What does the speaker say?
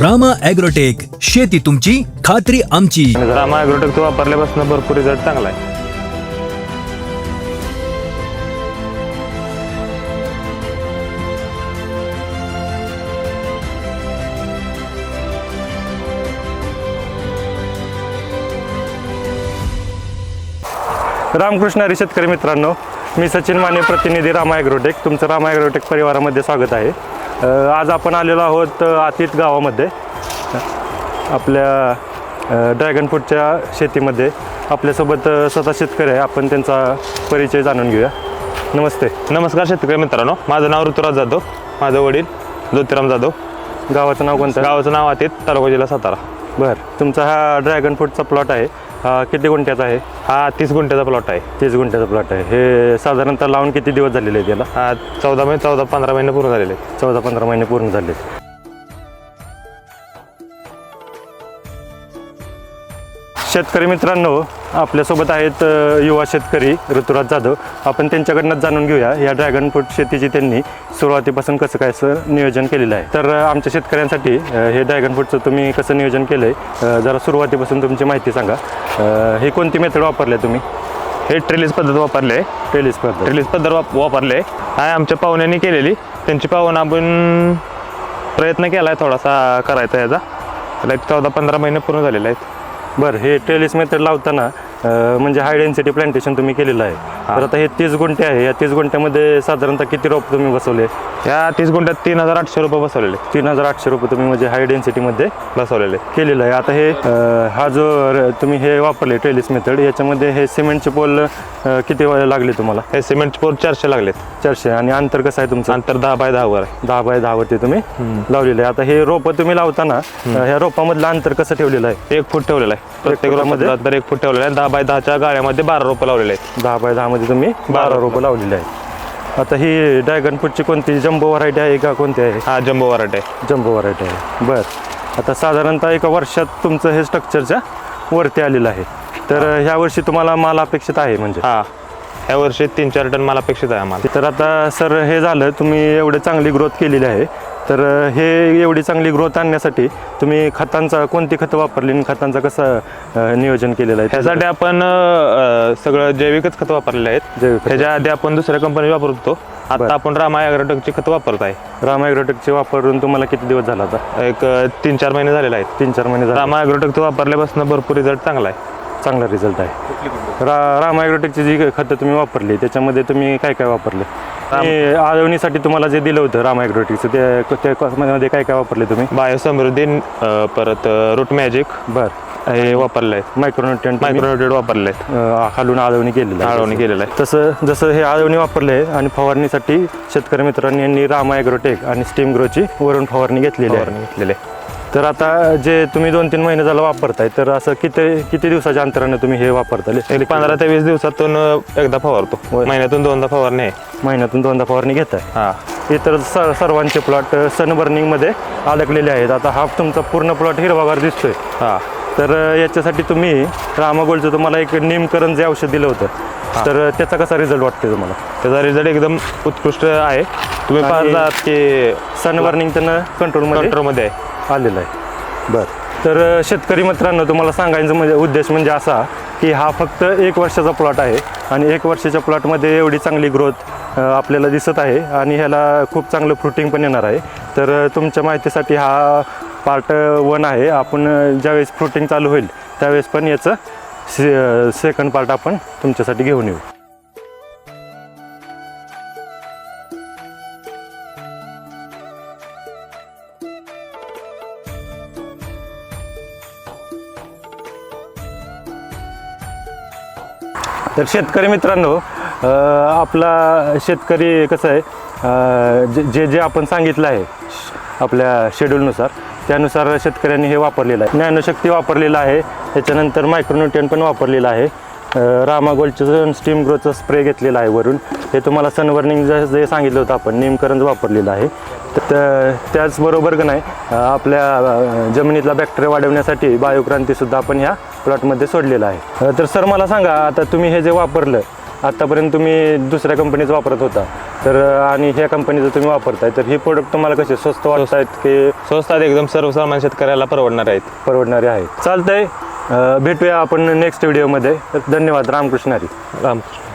Rama agrotech शेती तुमची खात्री आमची. रामा ॲग्रोटेक तो वापरल्यापासून भरपूर रिझल्ट चांगला आहे. रामकृष्ण हरी शेतकरी मित्रांनो मी सचिन माने प्रतिनिधी रामा ॲग्रोटेक. तुमचं रामा ॲग्रोटेक परिवारामध्ये स्वागत आहे. अ, आज आपण आलेलो आहोत अ, आतीत गावामध्ये. आपल्या अ, ड्रॅगन फ्रूटच्या शेतीमध्ये आपल्यासोबत स्वतः शेतकरी आहे. आपण त्यांचा परिचय जाणून घेऊया. नमस्ते. नमस्कार शेतकरी मित्रांनो. माझं नाव ऋतुराज जाधव. माझं वडील ज्योतिराम जाधव. गावाचं नाव कोणतं? गावाचं नाव आतीत तालुका जिल्हा सातारा. बरं. तुमचा हा ड्रॅगन फ्रूटचा प्लॉट आहे. हा किती गुंठ्याचा आहे? हा तीस गुंठ्याचा प्लॉट आहे. तीस गुंठ्याचा प्लॉट आहे. हे साधारणतः लावून किती दिवस झालेले आहेत याला? चौदा महिने चौदा पंधरा महिने पूर्ण झालेले आहेत. चौदा पंधरा महिने पूर्ण झाले शेतकरी मित्रांनो आपल्यासोबत आहेत युवा शेतकरी ऋतुराज जाधव. आपण त्यांच्याकडनं जाणून घेऊया या ड्रॅगन फ्रूट शेतीची त्यांनी सुरुवातीपासून कसं काय सर नियोजन केलेलं आहे. तर आमच्या शेतकऱ्यांसाठी हे ड्रॅगन फ्रूटचं तुम्ही कसं नियोजन केलं आहे जरा सुरुवातीपासून तुमची माहिती सांगा. हे कोणती मेथड वापरली आहे तुम्ही? हे ट्रेलिस पद्धत वापरले आहे टेलिस पद्धत. ट्रेलिस पद्धत वाप वापरले आहे आमच्या पाहुण्यांनी केलेली. त्यांची पाहुणं आपण प्रयत्न केला आहे थोडासा करायचा याचा एक चौदा पंधरा महिने पूर्ण झालेले आहेत. बरं हे टेलिस मेथड लावताना म्हणजे हाय डेन्सिटी प्लांटेशन तुम्ही केलेलं आहे. तर आता हे तीस गुंठे आहे. या तीस गुंठ्यामध्ये साधारणतः किती रोप तुम्ही बसवले? या तीस गुंठ्यात तीन हजार आठशे रुपये बसवलेले. तीन हजार आठशे रुपये तुम्ही म्हणजे हाय डेन्सिटीमध्ये बसवलेले. केलेलं आहे. आता हे हा जो तुम्ही हे वापरले टेलिस मेथड याच्यामध्ये हे सिमेंटचे पोल किती लागले तुम्हाला? हे सिमेंट पोर चारशे लागलेत. चारशे. आणि अंतर कसं आहे तुमचं? अंतर दहा बाय दहावर आहे. दहा बाय दहावरती तुम्ही लावलेलं आहे. आता हे रोपं तुम्ही लावताना ह्या रोपामधलं अंतर कसं ठेवलेलं आहे? एक फूट ठेवलेला आहे. प्रत्येक? रोपामध्ये एक फूट ठेवलेला आहे. दहा बाय दहाच्या गाळ्यामध्ये बारा रोपं लावलेले आहेत. दहा बाय दहामध्ये तुम्ही बारा रोपं. लावलेली आहेत. आता ही ड्रॅगन फ्रूटची कोणती? जम्बो व्हरायटी आहे का कोणती आहे? हा जम्बो वराट आहे. जम्बो व्हरायटी आहे. बरं. आता साधारणतः एका वर्षात तुमचं हे स्ट्रक्चरच्या वरती आलेलं आहे. तर ह्या वर्षी तुम्हाला माल अपेक्षित आहे म्हणजे? हा. ह्या वर्षी तीन चार टन मला अपेक्षित आहे आम्हाला. तर आता सर हे झालं तुम्ही एवढे चांगली ग्रोथ केलेली आहे. तर हे एवढी चांगली ग्रोथ आणण्यासाठी तुम्ही खतांचा कोणती खतं वापरली आणि खतांचा कसं नियोजन केलेलं आहे? ह्यासाठी आपण सगळं जैविकच खतं वापरलेले आहेत. जैविक. ह्याच्या आधी आपण दुसऱ्या कंपनी वापरत होतो. आता आपण रामा ॲग्रोटेकची खतं वापरत आहे. राम ॲग्रोटेकचे वापरून तुम्हाला किती दिवस झाला आता? एक तीन चार महिने झालेले आहेत. तीन चार महिने रामा ॲग्रोटेकचं वापरल्यापासून भरपूर रिझल्ट चांगला आहे. चांगला रिझल्ट आहे. रा राम ॲग्रोटेकची जी खतं तुम्ही वापरली त्याच्यामध्ये तुम्ही काय काय वापरले? आणि आळवणीसाठी तुम्हाला जे दिलं होतं राम ॲग्रोटेकचं ते त्यामध्ये काय काय वापरले तुम्ही? बायोसमृद्धी अं, परत रूट मॅजिक. बरं. हे वापरले मायक्रोन्युट्रियंट मायक्रोन्युट्रेट वापरले आहेत खालून आळवणी केलेली आहे. आळवणी केलेलं आहे. तसं जसं हे आळवणी वापरले आहे आणि फवारणीसाठी शेतकरी मित्रांनी यांनी रामा ॲग्रोटेक आणि स्टीम ग्रोची वरून फवारणी घेतलेली आहे. घेतलेले आहे. तर आता जे तुम्ही दोन तीन महिने झालं वापरताय तर असं किती किती दिवसाच्या अंतराने तुम्ही हे वापरता एक पंधरा ते वीस दिवसातून एकदा फवारतो. महिन्यातून दोनदा फवारणी आहे. महिन्यातून दोनदा फवारणी घेताय? हा. इतर स सर्वांचे प्लॉट सनबर्निंगमध्ये अडकलेले आहेत. आता हा तुमचा पूर्ण प्लॉट हिरवागार दिसतोय. हा. तर याच्यासाठी तुम्ही रामागोल्डचं तुम्हाला एक निमकरण जे औषध दिलं होतं तर त्याचा कसा रिझल्ट वाटतोय तुम्हाला? त्याचा रिझल्ट एकदम उत्कृष्ट आहे. तुम्ही पाहतात की सनबर्निंग त्यानं कंट्रोलमध्ये कंट्रोलमध्ये आहे. आलेला आहे. बरं. तर शेतकरी मित्रांनो तुम्हाला सांगायचं म्हणजे उद्देश म्हणजे असा की हा फक्त एक वर्षाचा प्लॉट आहे आणि एक वर्षाच्या प्लॉटमध्ये एवढी चांगली ग्रोथ आपल्याला दिसत आहे आणि ह्याला खूप चांगलं फ्रुटिंग पण येणार आहे. तर तुमच्या माहितीसाठी हा पार्ट वन आहे. आपण ज्यावेळेस फ्रुटिंग चालू होईल त्यावेळेस पण याचं से सेकंड पार्ट आपण तुमच्यासाठी घेऊन येऊ. तर शेतकरी मित्रांनो आपला शेतकरी कसं आहे जे जे जे आपण सांगितलं आहे आपल्या शेड्यूलनुसार त्यानुसार शेतकऱ्यांनी हे वापरलेलं आहे. ज्ञानशक्ती वापरलेलं आहे त्याच्यानंतर मायक्रोन्युट्रियन पण वापरलेलं आहे रामागोलचं स्टीम ग्रोथचं स्प्रे घेतलेला आहे वरून. हे तुम्हाला सनवर्निंग जे जे सांगितलं होतं आपण नेमकरंज वापरलेलं आहे. तर त्या- त्याचबरोबर का नाही आपल्या जमिनीतला बॅक्टेरिया वाढवण्यासाठी बायोक्रांतीसुद्धा आपण ह्या प्लॉटमध्ये सोडलेलं आहे. तर सर मला सांगा आता तुम्ही हे जे वापरलं आत्तापर्यंत तुम्ही दुसऱ्या कंपनीचं वापरत होता. तर आणि ह्या कंपनीचं तुम्ही वापरताय तर हे प्रोडक्ट तुम्हाला कसे स्वस्त वाटत आहेत की स्वस्तात एकदम सर्वसामान्य शेतकऱ्याला परवडणार आहेत. परवडणारे आहेत? चालतंय. भेटूया आपण नेक्स्ट व्हिडिओमध्ये तर धन्यवाद रामकृष्ण हरी. रामकृष्ण.